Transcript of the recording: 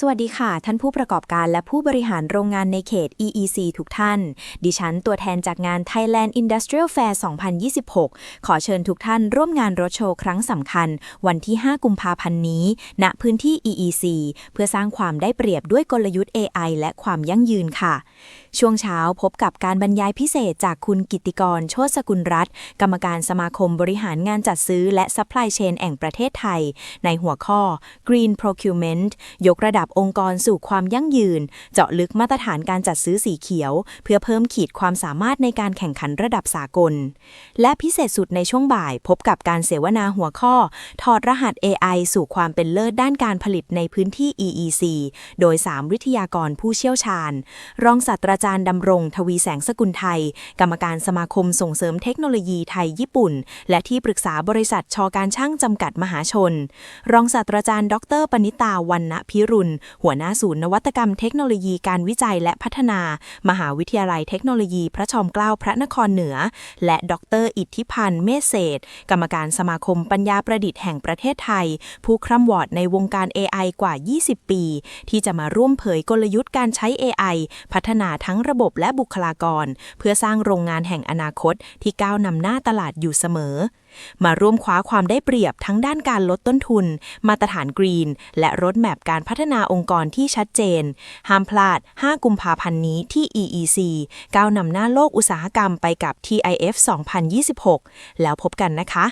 สวัสดีค่ะ ท่านผู้ประกอบการและผู้บริหารโรงงานในเขต EEC ทุกท่าน ดิฉันตัวแทนจากงาน Thailand Industrial Fair 2026 ขอเชิญทุกท่านร่วมงานรถโชว์ครั้งสำคัญ วันที่ 5 กุมภาพันธ์นี้ ณ พื้นที่ EEC เพื่อสร้างความได้เปรียบด้วยกลยุทธ์ AI และความยั่งยืนค่ะ ช่วงเช้าพบกับการบรรยายพิเศษจากคุณกิติกร โชติสกุลรัตน์กรรมการสมาคมบริหารงานจัดซื้อและ Supply Chain แห่งประเทศไทย ในหัวข้อ Green Procurement ยกระดับองค์กรสู่ความยั่งยืน เจาะลึกมาตรฐานการจัดซื้อสีเขียว เพื่อเพิ่มขีดความสามารถในการแข่งขันระดับสากล และพิเศษสุดในช่วงบ่าย พบกับการเสวนาหัวข้อ ถอดรหัส AI สู่ความเป็นเลิศด้านการผลิตในพื้นที่ EEC โดย 3 วิทยากรผู้เชี่ยวชาญ รองศาสตราจารย์ดำรง ทวีแสงสกุลไทย กรรมการสมาคมส่งเสริมเทคโนโลยีไทยญี่ปุ่น และที่ปรึกษาบริษัทชอการช่างจำกัดมหาชน รองศาสตราจารย์ ดร ปณิตาวันณพิรุณหัวหน้าศูนย์นวัตกรรมเทคโนโลยีการวิจัยและพัฒนา มหาวิทยาลัยเทคโนโลยีพระจอมเกล้าพระนครเหนือ และดร อิทธิพันธ์เมษเศรษฐกรรมการสมาคมปัญญาประดิษฐ์แห่งประเทศไทย ผู้คร่ำวอดในวงการ AI กว่า 20 ปี ที่จะมาร่วมเผยกลยุทธ์การใช้ AI พัฒนาทั้งระบบและบุคลากร เพื่อสร้างโรงงานแห่งอนาคตที่ก้าวนำหน้าตลาดอยู่เสมอ มาร่วมคว้าความได้เปรียบทั้งด้านการลดต้นทุน มาตรฐานกรีน และรถแมพการพัฒนนาองค์กรที่ชัดเจน ห้ามพลาด 5 กุมภาพันธ์นี้ที่ EEC ก้าวนำหน้าโลกอุตสาหกรรมไปกับ TIF 2026 แล้วพบกันนะคะ